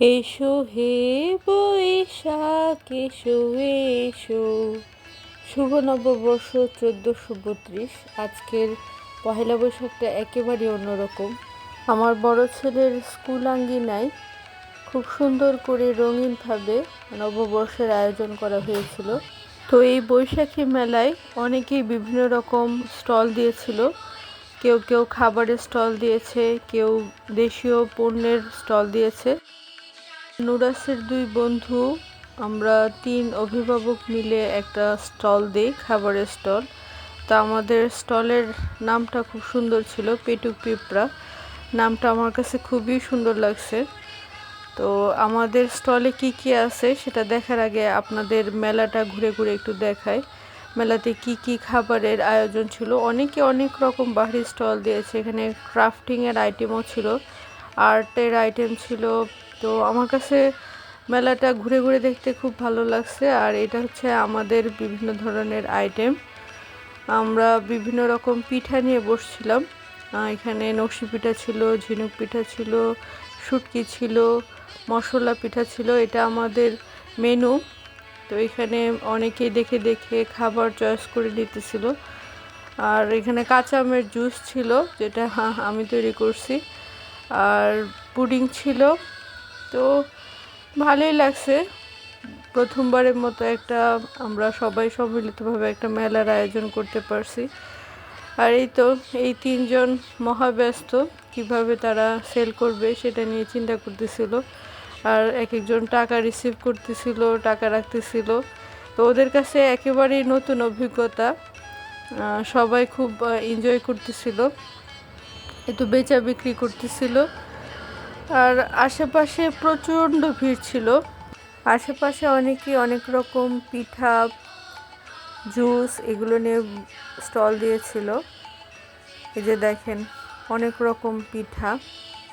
এসো হে বৈশাখ, এসো এসো। শুভ নববর্ষ চোদ্দোশো বত্রিশ। আজকের পহেলা বৈশাখটা একেবারে অন্যরকম। আমার বড় ছেলের স্কুল আঙ্গিনায় খুব সুন্দর করে রঙিনভাবে নববর্ষের আয়োজন করা হয়েছিল। তো এই বৈশাখী মেলায় অনেকেই বিভিন্ন রকম স্টল দিয়েছিল। কেউ কেউ খাবারের স্টল দিয়েছে, কেউ দেশীয় পণ্যের স্টল দিয়েছে। নুরাসের দুই বন্ধু, আমরা তিন অভিভাবক মিলে একটা স্টল দিই, খাবারের স্টল। তা আমাদের স্টলের নামটা খুব সুন্দর ছিল পেটুক পিঁপড়া। নামটা আমার কাছে খুবই সুন্দর লাগছে। তো আমাদের স্টলে কি কি আছে সেটা দেখার আগে আপনাদের মেলাটা ঘুরে ঘুরে একটু দেখায় মেলাতে কি কি খাবারের আয়োজন ছিল? অনেকে অনেক রকম বাহারি স্টল দিয়েছে, এখানে ক্রাফটিংয়ের আইটেমও ছিল। আর্টের আইটেম ছিল। তো আমার কাছে মেলাটা ঘুরে ঘুরে দেখতে খুব ভালো লাগছে। আর এটা হচ্ছে আমাদের বিভিন্ন ধরনের আইটেম আমরা বিভিন্ন রকম পিঠা নিয়ে বসছিলাম। এখানে নকশি পিঠা ছিল, ঝিনুক পিঠা ছিল, শুটকি ছিল, মশলা পিঠা ছিল। এটা আমাদের মেনু তো এখানে অনেকেই দেখে দেখে খাবার চয়েস করে নিতেছিল। আর এখানে কাঁচা আমের জুস ছিল, যেটা আমি তৈরি করছি। আর পুডিং ছিল। তো ভালোই লাগছে। প্রথমবারের মতো একটা আমরা সবাই সম্মিলিতভাবে একটা মেলার আয়োজন করতে পারছি। আর এই তো, এই তিনজন মহাব্যস্ত, কীভাবে তারা সেল করবে সেটা নিয়ে চিন্তা করতেছিল। আর এক একজন টাকা রিসিভ করতেছিল, টাকা রাখতেছিল। তো ওদের কাছে একেবারেই নতুন অভিজ্ঞতা। সবাই খুব এনজয় করতেছিল। একটু বেচা বিক্রি করতেছিল। আর আশেপাশে প্রচণ্ড ভিড় ছিল। আশেপাশে অনেকেই অনেক রকম পিঠা, জুস এগুলো নিয়ে স্টল দিয়েছিল। এই যে দেখেন, অনেক রকম পিঠা,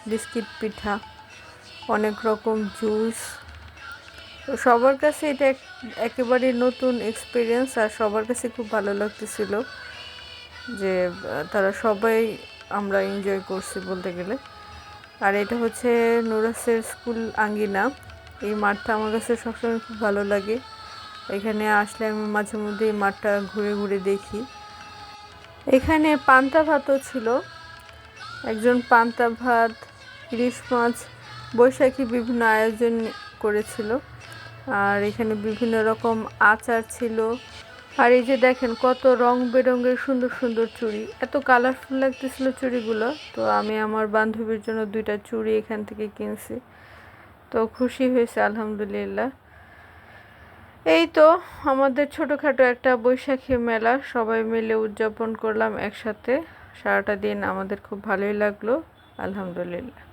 বিস্কিট পিঠা, অনেক রকম জুস। তো সবার কাছে এটা একেবারে নতুন এক্সপিরিয়েন্স আর সবার কাছে খুব ভালো লাগতেছিল যে তারা সবাই আমরা এনজয় করছি বলতে গেলে। আর এটা হচ্ছে নুরাসের স্কুল আঙ্গিনা। এই মাঠটা আমার কাছে সবসময় খুব ভালো লাগে। এখানে আসলে আমি মাঝে মধ্যে এই মাঠটা ঘুরে ঘুরে দেখি। এখানে পান্তা ভাতও ছিল। একজন পান্তা ভাত, ইলিশ মাছ, বৈশাখী বিভিন্ন আয়োজন করেছিল। আর এখানে বিভিন্ন রকম আচার ছিল। আর এই যে দেখেন কত রং বেরঙের সুন্দর সুন্দর চুড়ি। এত কালারফুল লাগতেছিল চুড়িগুলো। তো আমি আমার বান্ধবীর জন্য দুইটা চুড়ি এখান থেকে কিনছি। তো খুশি হয়েছে, আলহামদুলিল্লাহ। এই তো আমাদের ছোটোখাটো একটা বৈশাখী মেলা। সবাই মিলে উদযাপন করলাম একসাথে। সারাটা দিন আমাদের খুব ভালোই লাগল, আলহামদুলিল্লাহ।